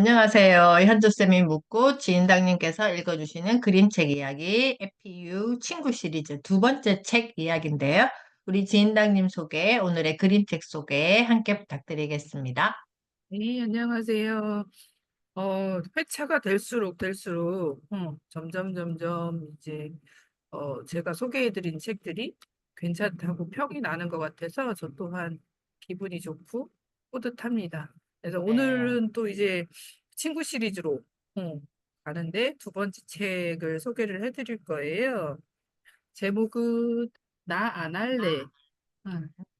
안녕하세요. 현주쌤이 묻고 지인당님께서 읽어주시는 그림책 이야기 FPU 친구 시리즈 두 번째 책 이야기인데요. 우리 지인당님 소개, 오늘의 그림책 소개 함께 부탁드리겠습니다. 네, 안녕하세요. 어, 회차가 될수록 될수록 어, 점점 점점 이제 어, 제가 소개해드린 책들이 괜찮다고 평이 나는 것 같아서 저 또한 기분이 좋고 뿌듯합니다. 그래서 네. 오늘은 또 이제 친구 시리즈로 어, 가는데 두 번째 책을 소개를 해드릴 거예요. 제목은 나 안 할래.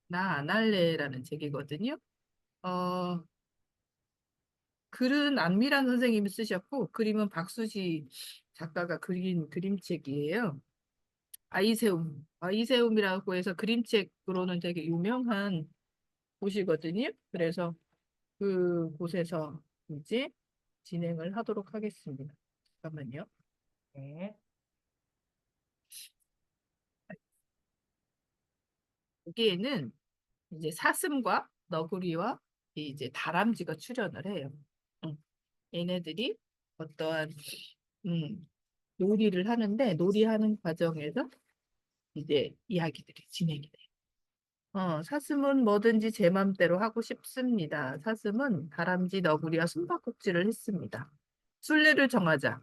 나안 할래라는 책이거든요. 어, 글은 안미란 선생님이 쓰셨고 그림은 박수지 작가가 그린 그림책이에요. 아이세움, 아이세움이라고 해서 그림책으로는 되게 유명한 곳이거든요. 그래서 그 곳에서 이제 진행을 하도록 하겠습니다. 잠깐만요. 네. 여기에는 이제 사슴과 너구리와 이제 다람쥐가 출연을 해요. 응. 얘네들이 어떠한 음, 놀이를 하는데 놀이하는 과정에서 이제 이야기들이 진행이 돼요. 어, 사슴은 뭐든지 제 맘대로 하고 싶습니다. 사슴은 다람쥐, 너구리와 숨바꼭질을 했습니다. 순례를 정하자.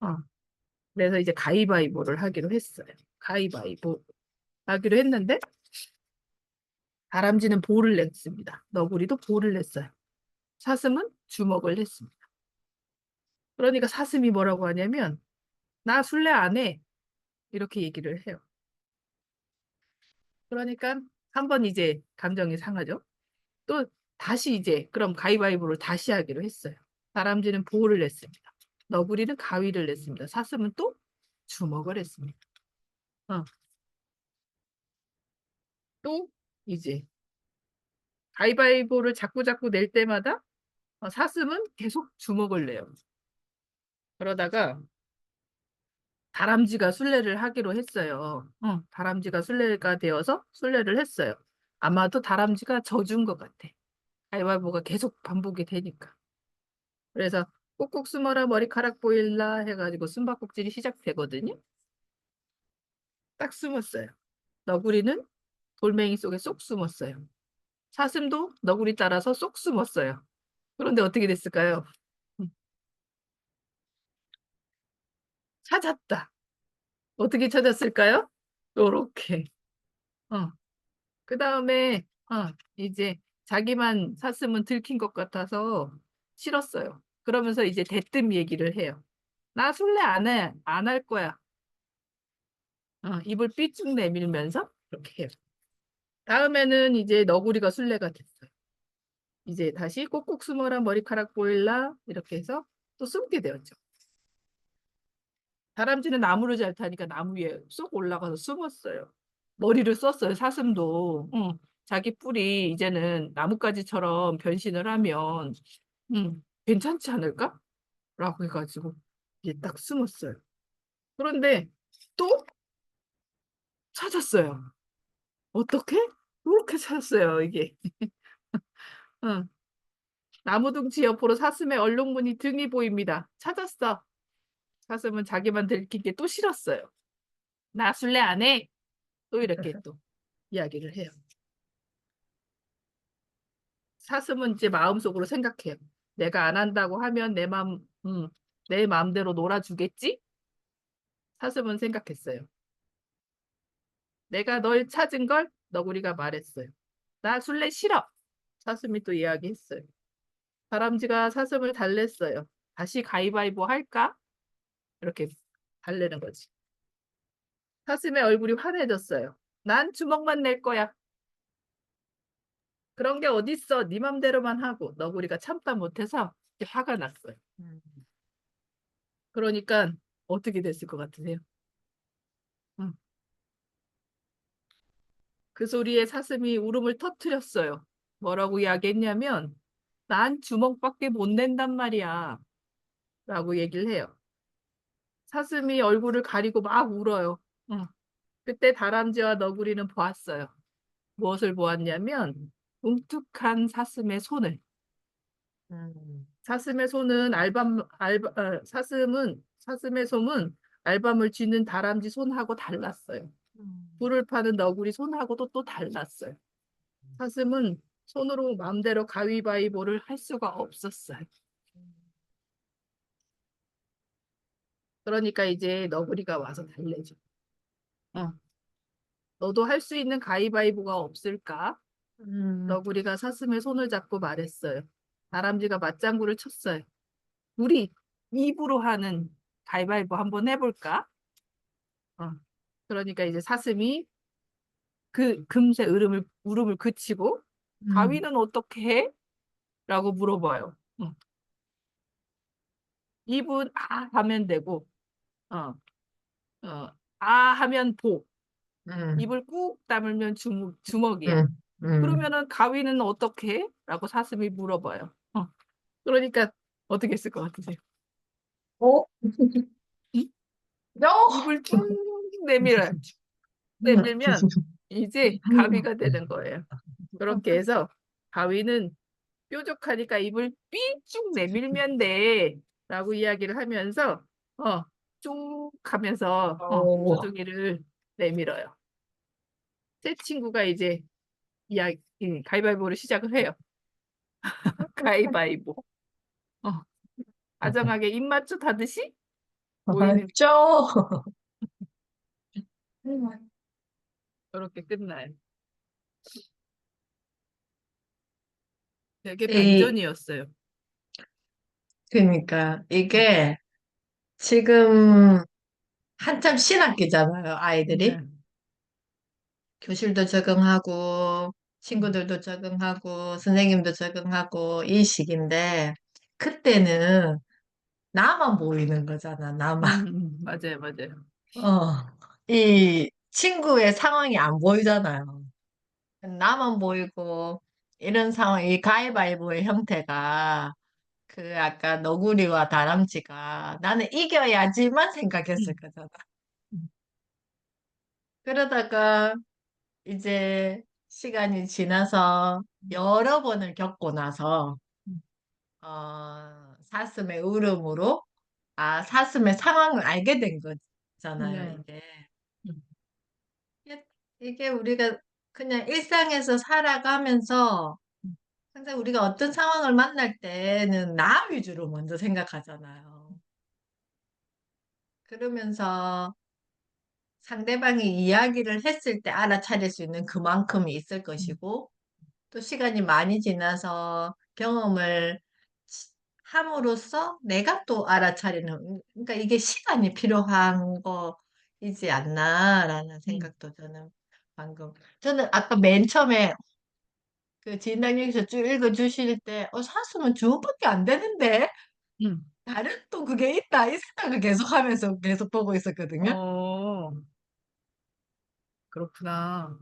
어, 그래서 이제 가위바위보를 하기로 했어요. 가위바위보 하기로 했는데 다람쥐는 볼을 냈습니다. 너구리도 볼을 냈어요. 사슴은 주먹을 했습니다. 그러니까 사슴이 뭐라고 하냐면 나 술래 안 해. 이렇게 얘기를 해요. 그러니까 한 번 이제 감정이 상하죠. 또 다시 이제 그럼 가위바위보를 다시 하기로 했어요. 다람쥐는 볼을 냈습니다. 너구리는 가위를 냈습니다. 사슴은 또 주먹을 했습니다. 어. 또 이제 가위바위보를 자꾸 자꾸 낼 때마다 어, 사슴은 계속 주먹을 내요. 그러다가 다람쥐가 순례를 하기로 했어요. 어, 다람쥐가 순례가 되어서 순례를 했어요. 아마도 다람쥐가 져준 것 같아. 가위바위보가 계속 반복이 되니까. 그래서 꼭꼭 숨어라 머리카락 보일라 해가지고 숨바꼭질이 시작되거든요. 딱 숨었어요. 너구리는 돌멩이 속에 쏙 숨었어요. 사슴도 너구리 따라서 쏙 숨었어요. 그런데 어떻게 됐을까요? 찾았다. 어떻게 찾았을까요? 요렇게. 어. 그 다음에, 어, 이제 자기만 사슴은 들킨 것 같아서 싫었어요. 그러면서 이제 대뜸 얘기를 해요. 나 술래 안 해. 안 할 거야. 어, 입을 삐쭉 내밀면서 이렇게 해요. 다음에는 이제 너구리가 술래가 됐어요. 이제 다시 꼭꼭 숨어라 머리카락 보일라 이렇게 해서 또 숨게 되었죠. 다람쥐는 나무를 잘 타니까 나무 위에 쏙 올라가서 숨었어요. 머리를 썼어요. 사슴도. 응. 자기 뿔이 이제는 나뭇가지처럼 변신을 하면 응, 괜찮지 않을까? 라고 해가지고 이제 딱 숨었어요. 그런데 또 찾았어요. 어떻게? 이렇게 찾았어요, 이게. 응. 나무둥지 옆으로 사슴의 얼룩무늬 등이 보입니다. 찾았어. 사슴은 자기만 들킨 게또 싫었어요. 나 술래 안 해. 또 이렇게 또 이야기를 해요. 사슴은 이제 마음속으로 생각해요. 내가 안 한다고 하면 내 맘, 음, 내 마음대로 놀아주겠지? 사슴은 생각했어요. 내가 널 찾은 걸 너구리가 말했어요. 나 술래 싫어. 사슴이 또 이야기했어요. 다람쥐가 사슴을 달랬어요. 다시 가위바위보 할까? 이렇게 달래는 거지. 사슴의 얼굴이 환해졌어요. 난 주먹만 낼 거야. 그런 게 어딨어. 네 맘대로만 하고 너구리가 참다 못해서 화가 났어요. 음. 그러니까 어떻게 됐을 것 같으세요? 응. 그 소리에 사슴이 울음을 터뜨렸어요. 뭐라고 이야기했냐면 난 주먹밖에 못 낸단 말이야. 라고 얘기를 해요. 사슴이 얼굴을 가리고 막 울어요. 응. 그때 다람쥐와 너구리는 보았어요. 무엇을 보았냐면 뭉툭한 사슴의 손을. 음. 사슴의 손은 알밤 알바 어, 사슴은 사슴의 손은 알밤을 쥐는 다람쥐 손하고 달랐어요. 음. 불을 파는 너구리 손하고도 또 달랐어요. 사슴은 손으로 마음대로 가위바위보를 할 수가 없었어요. 그러니까 이제 너구리가 와서 달래줘. 어. 너도 할 수 있는 가위바위보가 없을까? 음. 너구리가 사슴의 손을 잡고 말했어요. 다람쥐가 맞장구를 쳤어요. 우리 입으로 하는 가위바위보 한번 해볼까? 어. 그러니까 이제 사슴이 그 금세 울음을 울음을 그치고 음. 가위는 어떻게 해? 라고 물어봐요. 어. 입은 아 하면 되고, 어, 어, 아 하면 보, 음. 입을 꾹 다물면 주먹, 주먹이야. 음. 음. 그러면은 가위는 어떻게 해? 라고 사슴이 물어봐요. 어. 그러니까 어떻게 했을 것 같으세요? 어? 이? 야! 입을 쭉 내밀어요. 내밀면 이제 가위가 되는 거예요. 그렇게 해서 가위는 뾰족하니까 입을 삐쭉 내밀면 돼. 라고 이야기를 하면서 어, 쭉 하면서 어, 오. 두둥이를 내밀어요. 새 친구가 이제 이야기 이 가위바위보를 시작을 해요. 가위바위보. 어. 다정하게 입맞춰 하듯이 보이는 맞죠? 그렇게 끝나요. 되게 이- 반전이었어요. 그러니까 이게 지금 한참 신학기잖아요, 아이들이. 네. 교실도 적응하고 친구들도 적응하고 선생님도 적응하고 이 시기인데 그때는 나만 보이는 거잖아, 나만. 음, 음, 맞아요, 맞아요. 어, 이 친구의 상황이 안 보이잖아요. 나만 보이고 이런 상황, 이 가위바위보의 형태가 그 아까 너구리와 다람쥐가 나는 이겨야지만 생각했을 거잖아. 음. 그러다가 이제 시간이 지나서 여러 번을 겪고 나서 음. 어, 사슴의 울음으로 아, 사슴의 상황을 알게 된 거잖아요, 네. 이게. 음. 이게- 이게 우리가 그냥 일상에서 살아가면서 음. 항상 우리가 어떤 상황을 만날 때는 나 위주로 먼저 생각하잖아요. 그러면서 상대방이 이야기를 했을 때 알아차릴 수 있는 그만큼이 있을 것이고, 또 시간이 많이 지나서 경험을 치- 함으로써 내가 또 알아차리는, 그러니까 이게 시간이 필요한 거이지 않나라는 생각도 저는 방금, 저는 아까 맨 처음에 그 진당님께서 쭉 읽어주실 때, 어, 사슴은 주먹밖에 안 되는데? 음. 다른 또 그게 있다, 이 생각을 계속 하면서 계속 보고 있었거든요. 어, 그렇구나.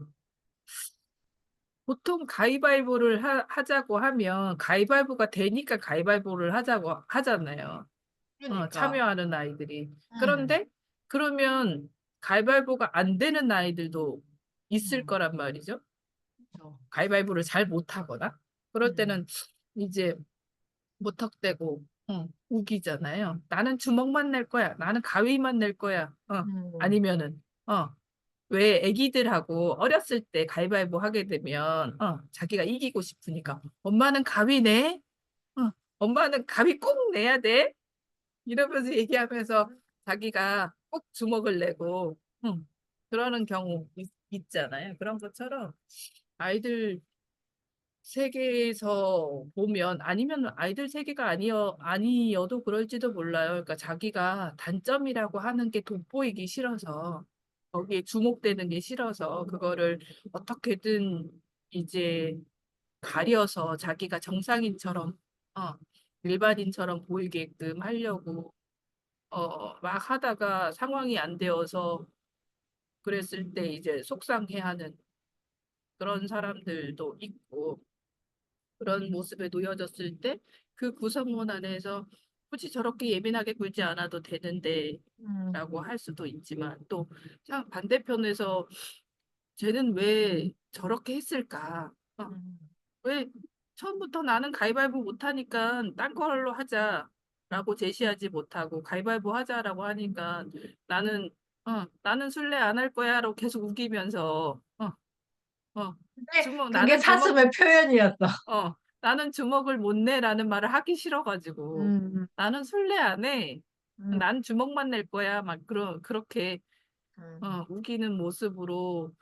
보통 가위바위보를 하, 하자고 하면 가위바위보가 되니까 가위바위보를 하자고 하잖아요. 어, 그러니까. 참여하는 아이들이. 음. 그런데 그러면 가위바위보가 안 되는 아이들도 있을 음. 거란 말이죠. 그렇죠. 가위바위보를 잘 못하거나 그럴 음. 때는 이제 무턱대고 어, 우기잖아요. 나는 주먹만 낼 거야. 나는 가위만 낼 거야. 어, 음. 아니면은 어, 왜 애기들하고 어렸을 때 가위바위보 하게 되면 어, 자기가 이기고 싶으니까 엄마는 가위 내. 어, 엄마는 가위 꼭 내야 돼. 이러면서 얘기하면서 자기가 꼭 주먹을 내고 응, 그러는 경우 있, 있잖아요. 그런 것처럼 아이들 세계에서 보면 아니면 아이들 세계가 아니어 아니어도 그럴지도 몰라요. 그러니까 자기가 단점이라고 하는 게 돋보이기 싫어서 거기에 주목되는 게 싫어서 그거를 어떻게든 이제 가려서 자기가 정상인처럼 어, 일반인처럼 보이게끔 하려고 어, 막 하다가 상황이 안 되어서 그랬을 때 이제 속상해하는 그런 사람들도 있고 그런 모습에 놓여졌을 때 그 구성원 안에서 굳이 저렇게 예민하게 굴지 않아도 되는데 음. 라고 할 수도 있지만 또참 반대편에서 쟤는 왜 저렇게 했을까? 어, 음. 왜 처음부터 나는 가위바위보 못하니까 딴 걸로 하자라고 제시하지 못하고 가위바위보 하자라고 하니까 나는 어 나는 술래 안 할 거야라고 계속 우기면서 어 어 근데 주먹 그게 나는 사슴의 표현이었어. 어 나는 주먹을 못 내라는 말을 하기 싫어가지고 음, 나는 술래 안 해. 음, 난 주먹만 낼 거야. 막 그런 그렇게 음. 어, 우기는 모습으로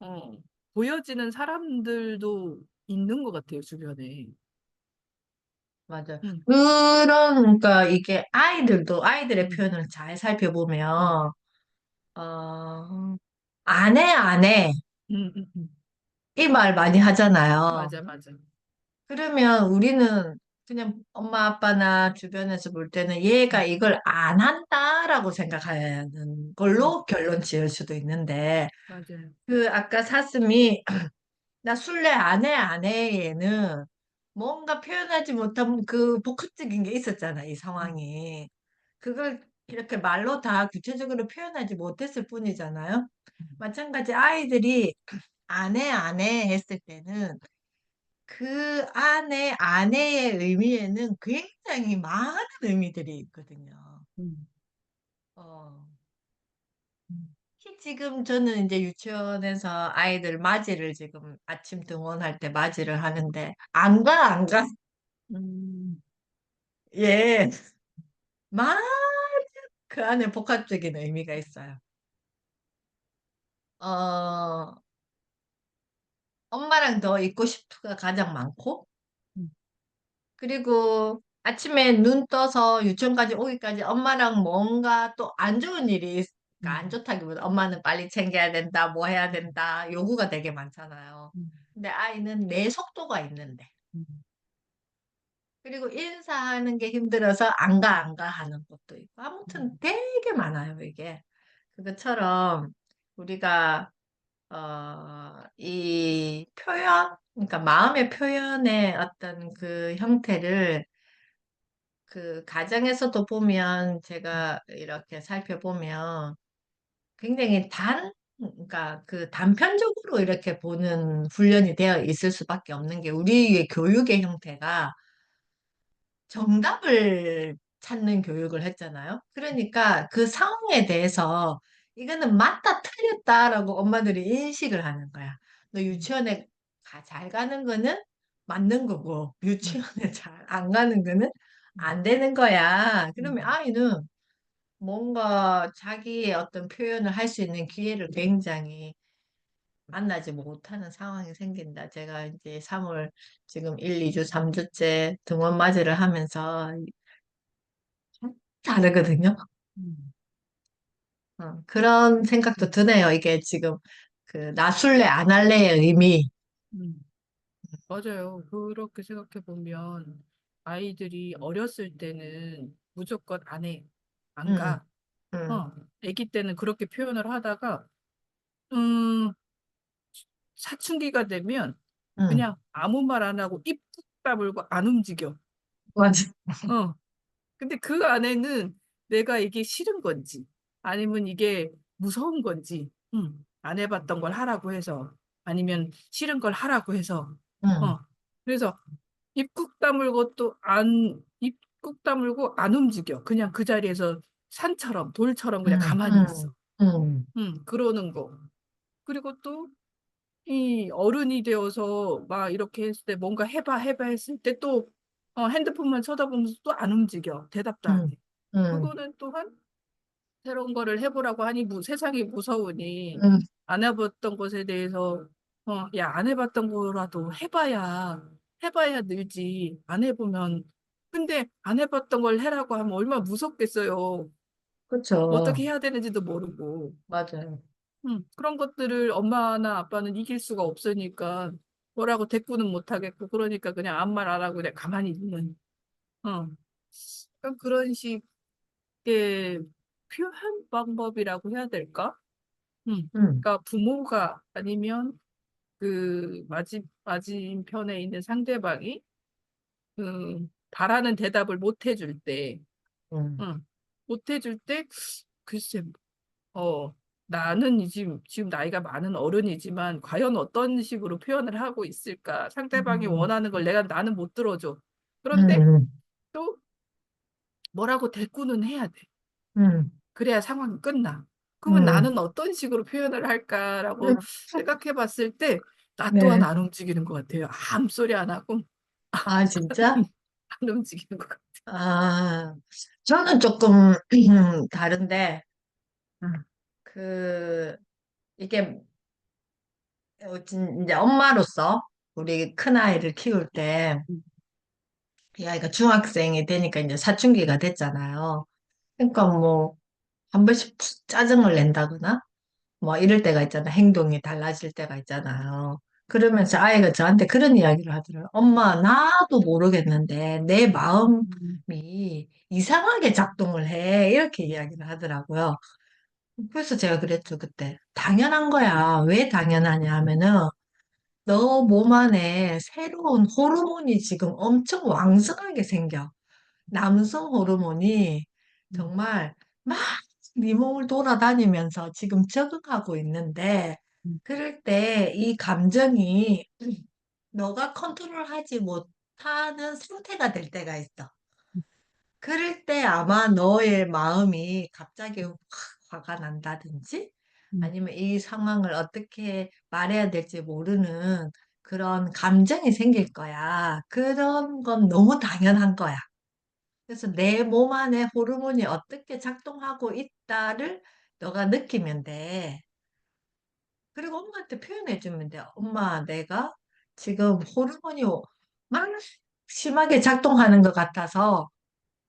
어, 보여지는 사람들도 있는 것 같아요, 주변에. 맞아. 음, 그런, 그러니까 이게 아이들도 아이들의 음, 표현을 잘 음, 살펴보면, 어, 안 해, 안 해. 음, 음, 음. 이 말 많이 하잖아요. 맞아, 맞아. 그러면 우리는 그냥 엄마 아빠나 주변에서 볼 때는 얘가 음, 이걸 안 한다라고 생각하는 음, 걸로 결론 지을 수도 있는데, 맞아요. 그 아까 사슴이 나 술래 안 해, 안 해, 얘는 뭔가 표현하지 못한 그 복합적인 게 있었잖아, 이 음, 상황이. 그걸 이렇게 말로 다 구체적으로 표현하지 못했을 뿐이잖아요. 음, 마찬가지 아이들이 안해 했을 때는 그 안에, 안에의 의미에는 굉장히 많은 의미들이 있거든요. 음, 어, 음, 특히 지금 저는 이제 유치원에서 아이들 맞이를 지금 아침 등원할 때 맞이를 하는데, 안 가, 안 가. 음, 예. 막그 안에 복합적인 의미가 있어요. 어, 엄마랑 더 있고 싶어가 가장 많고, 음, 그리고 아침에 눈 떠서 유치원까지 오기까지 엄마랑 뭔가 또 안 좋은 일이, 있- 그러니까 안 음, 좋다기보다 엄마는 빨리 챙겨야 된다, 뭐 해야 된다, 요구가 되게 많잖아요. 음, 근데 아이는 내 속도가 있는데. 음, 그리고 인사하는 게 힘들어서 안 가, 안 가 하는 것도 있고. 아무튼 음, 되게 많아요, 이게. 그것처럼 우리가 어, 이 표현, 그러니까 마음의 표현의 어떤 그 형태를 그 가정에서도 보면 제가 이렇게 살펴보면 굉장히 단, 그러니까 그 단편적으로 이렇게 보는 훈련이 되어 있을 수밖에 없는 게 우리의 교육의 형태가 정답을 찾는 교육을 했잖아요. 그러니까 그 상황에 대해서 이거는 맞다, 틀렸다라고 엄마들이 인식을 하는 거야. 너 음, 유치원에 가, 잘 가는 거는 맞는 거고, 음, 유치원에 잘 안 가는 거는 음, 안 되는 거야. 그러면 음, 아이는 뭔가 자기의 어떤 표현을 할 수 있는 기회를 굉장히 만나지 못하는 상황이 생긴다. 제가 이제 3월 지금 1, 2주, 3주째 등원 맞이를 하면서 다르거든요. 음, 어, 그런 생각도 음, 드네요. 이게 지금 그 나술래 안 할래의 의미. 음. 맞아요. 그렇게 생각해 보면 아이들이 어렸을 때는 무조건 안 해, 안 음, 가. 음, 어, 아기 때는 그렇게 표현을 하다가, 음, 사춘기가 되면 음, 그냥 아무 말 안 하고 입 꾹 다물고 안 움직여. 맞아. 어. 근데 그 안에는 내가 이게 싫은 건지, 아니면 이게 무서운 건지, 음, 안 해봤던 걸 하라고 해서, 아니면 싫은 걸 하라고 해서, 음, 어. 그래서 입꾹 다물고 또 안, 입꾹 다물고 안 움직여. 그냥 그 자리에서 산처럼, 돌처럼 그냥 음, 가만히 음, 있어. 음, 음, 그러는 거. 그리고 또 이 어른이 되어서 막 이렇게 했을 때 뭔가 해봐 해봐 했을 때 또 어, 핸드폰만 쳐다보면서 또 안 움직여 대답도 안 음, 해. 음, 그거는 또한 새로운 거를 해보라고 하니 무, 세상이 무서우니 음, 안 해봤던 것에 대해서 어, 야, 안 해봤던 거라도 해봐야 해봐야 늘지 안 해보면 근데 안 해봤던 걸 해라고 하면 얼마나 무섭겠어요. 어떻게 그렇죠. 해야 되는지도 모르고. 맞아요. 음, 그런 것들을 엄마나 아빠는 이길 수가 없으니까 뭐라고 대꾸는 못 하겠고 그러니까 그냥 아무 말 안 하고 그냥 가만히 있는 어. 그러니까 그런 식의 표현 방법이라고 해야 될까? 음. 음, 그러니까 부모가 아니면 그 맞은 맞은편에 있는 상대방이 음, 바라는 대답을 못 해줄 때, 음, 음, 못 해줄 때 글쎄 어. 나는 지금, 지금 나이가 많은 어른이지만 과연 어떤 식으로 표현을 하고 있을까? 상대방이 음, 원하는 걸 내가 나는 못 들어줘. 그런데 음, 또 뭐라고 대꾸는 해야 돼. 음, 그래야 상황이 끝나. 그러면 음. 나는 어떤 식으로 표현을 할까라고 음. 생각해 봤을 때나 네. 또한 안 움직이는 것 같아요. 아무 소리 안 하고 아, 진짜? 안 움직이는 것 같아요. 아, 저는 조금 다른데, 음. 그, 이게, 어, 진- 이제 엄마로서 우리 큰아이를 키울 때, 음. 이 아이가 중학생이 되니까 이제 사춘기가 됐잖아요. 그러니까 뭐, 한 번씩 푹 짜증을 낸다거나, 뭐, 이럴 때가 있잖아. 행동이 달라질 때가 있잖아요. 그러면서 아이가 저한테 그런 이야기를 하더라고요. 엄마, 나도 모르겠는데, 내 마음이 이상하게 작동을 해. 이렇게 이야기를 하더라고요. 그래서 제가 그랬죠, 그때. 당연한 거야. 왜 당연하냐 하면은, 너 몸 안에 새로운 호르몬이 지금 엄청 왕성하게 생겨. 남성 호르몬이 음. 정말 막 네 몸을 돌아다니면서 지금 적응하고 있는데, 음. 그럴 때 이 감정이 너가 컨트롤하지 못하는 상태가 될 때가 있어. 그럴 때 아마 너의 마음이 갑자기 확 화가 난다든지, 음. 아니면 이 상황을 어떻게 말해야 될지 모르는 그런 감정이 생길 거야. 그런 건 너무 당연한 거야. 그래서 내 몸 안에 호르몬이 어떻게 작동하고 있다를 너가 느끼면 돼. 그리고 엄마한테 표현해 주면 돼. 엄마, 내가 지금 호르몬이 막 심하게 작동하는 것 같아서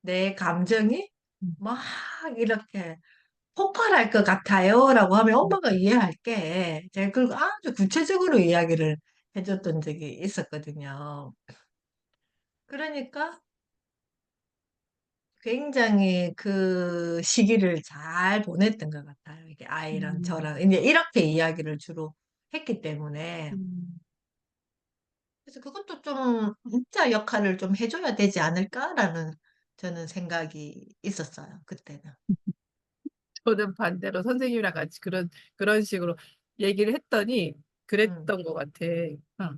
내 감정이 음. 막 이렇게 폭발할 것 같아요. 라고 하면 엄마가 이해할게. 제가 그리고 아주 구체적으로 이야기를 해줬던 적이 있었거든요. 그러니까 굉장히 그 시기를 잘 보냈던 것 같아요. 이게 아이랑 음. 저랑 이제 이렇게 이야기를 주로 했기 때문에. 음. 그래서 그것도 좀 진짜 역할을 좀 해 줘야 되지 않을까라는 저는 생각이 있었어요. 그때는. 저는 반대로 선생님이랑 같이 그런 그런 식으로 얘기를 했더니 음, 그랬던 것 같아. 어.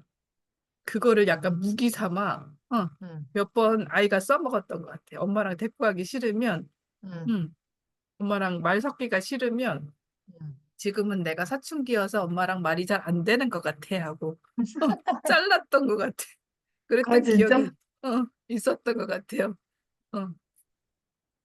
그거를 약간 음, 무기 삼아 어. 음, 몇 번 아이가 써먹었던 것 같아. 엄마랑 데리고 가기 싫으면, 음, 음, 엄마랑 말 섞기가 싫으면 음. 지금은 내가 사춘기여서 엄마랑 말이 잘 안 되는 것 같아 하고 어, 잘랐던 것 같아. 아, 그랬던 기억이 진짜? 어, 있었던 것 같아요. 어.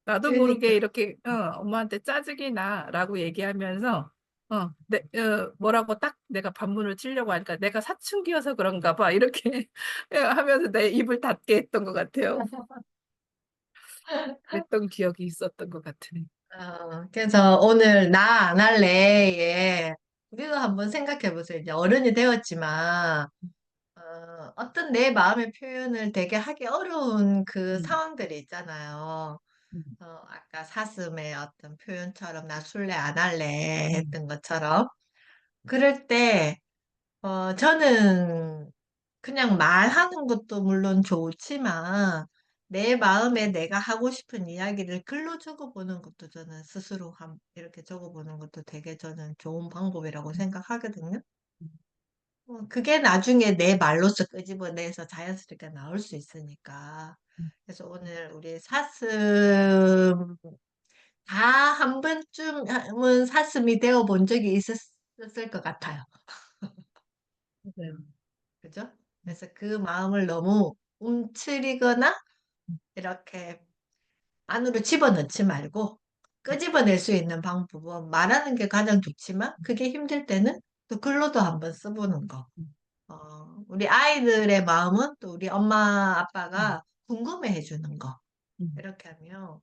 나도 그러니까. 모르게 이렇게 어, 엄마한테 짜증이 나라고 얘기하면서 어, 내, 어, 뭐라고 딱 내가 반문을 치려고 하니까 내가 사춘기여서 그런가 봐 이렇게 하면서 내 입을 닫게 했던 것 같아요. 그랬던 기억이 있었던 것 같으네. 어, 그래서 오늘 나 안 할래에 우리도 한번 생각해 보세요. 이제 어른이 되었지만 어, 어떤 내 마음의 표현을 되게 하기 어려운 그 음, 상황들이 있잖아요. 음, 어, 아까 사슴의 어떤 표현처럼 나 술래 안 할래 음, 했던 것처럼. 그럴 때 어, 저는 그냥 말하는 것도 물론 좋지만 내 마음에 내가 하고 싶은 이야기를 글로 적어보는 것도 저는 스스로 한, 이렇게 적어보는 것도 되게 저는 좋은 방법이라고 생각하거든요. 음, 어, 그게 나중에 내 말로서 끄집어내서 자연스럽게 나올 수 있으니까. 음. 그래서 오늘 우리 사슴 다 한 번쯤은 사슴이 되어 본 적이 있었을 것 같아요. 맞아요. 그죠? 그래서 그 마음을 너무 움츠리거나 이렇게 안으로 집어넣지 말고 끄집어낼 수 있는 방법은 말하는 게 가장 좋지만 그게 힘들 때는 또 글로도 한번 써보는 거. 음, 어, 우리 아이들의 마음은 또 우리 엄마 음, 아빠가 궁금해 해주는 거. 음, 이렇게 하면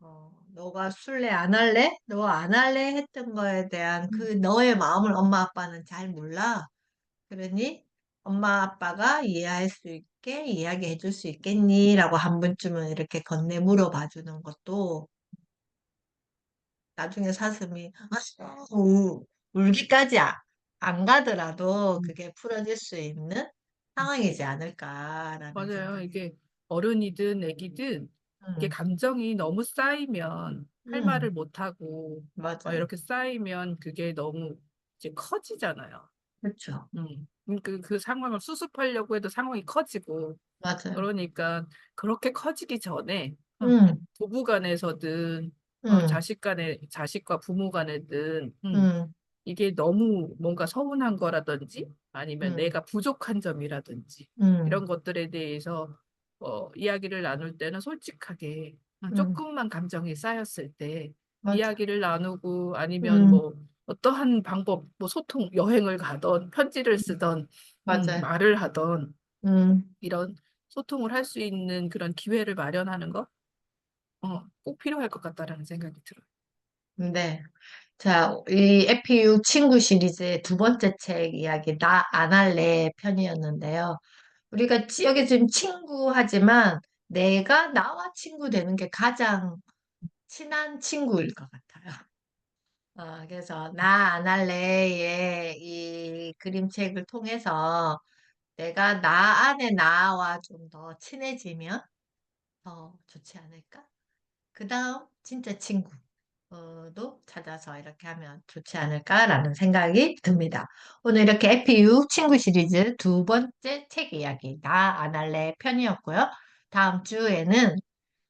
어, 너가 술래 안 할래? 너 안 할래? 했던 거에 대한 그 음, 너의 마음을 엄마 아빠는 잘 몰라. 그러니 엄마 아빠가 이해할 수 있게 이야기해 줄 수 있겠니? 라고 한 번쯤은 이렇게 건네 물어봐 주는 것도 나중에 사슴이 아, 우, 울기까지 아- 안 가더라도 음, 그게 풀어질 수 있는 음. 상황이지 않을까라는 맞아요. 생각이. 이게 어른이든 애기든 이게 음, 감정이 너무 쌓이면 할 음, 말을 못하고 막 맞아요. 이렇게 쌓이면 그게 너무 이제 커지잖아요. 그렇죠. 음. 그, 그 상황을 수습하려고 해도 상황이 커지고 맞아요. 그러니까 그렇게 커지기 전에 어, 음, 부부 간에서든 어, 음, 자식 간에 자식과 부모 간에든 음, 음, 이게 너무 뭔가 서운한 거라든지 아니면 음, 내가 부족한 점이라든지 음, 이런 것들에 대해서 어, 이야기를 나눌 때는 솔직하게 어, 음, 조금만 감정이 쌓였을 때 맞아. 이야기를 나누고 아니면 음, 뭐 어떠한 방법, 뭐 소통, 여행을 가던 편지를 쓰던 음, 맞아요. 말을 하던 음, 이런 소통을 할 수 있는 그런 기회를 마련하는 거 어, 꼭 필요할 것 같다라는 생각이 들어요. 네. 자, 이 에피유 친구 시리즈의 두 번째 책 이야기, 나 안 할래 편이었는데요. 우리가 지- 여기 지금 친구하지만 내가 나와 친구 되는 게 가장 친한 친구일 것 같아요. 어, 그래서 나 안 할래의 이 그림책을 통해서 내가 나 안에 나와 좀 더 친해지면 더 좋지 않을까? 그 다음 진짜 친구 도 찾아서 이렇게 하면 좋지 않을까라는 생각이 듭니다. 오늘 이렇게 에피유 친구 시리즈 두 번째 책 이야기 나 안 할래 편이었고요. 다음 주에는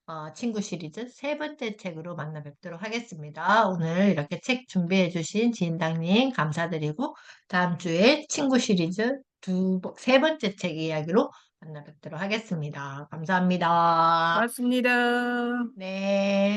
어, 친구 시리즈 세 번째 책으로 만나 뵙도록 하겠습니다. 오늘 이렇게 책 준비해 주신 지인당님 감사드리고 다음 주에 친구 시리즈 두, 번- 세 번째 책 이야기로 만나 뵙도록 하겠습니다. 감사합니다. 고맙습니다. 네.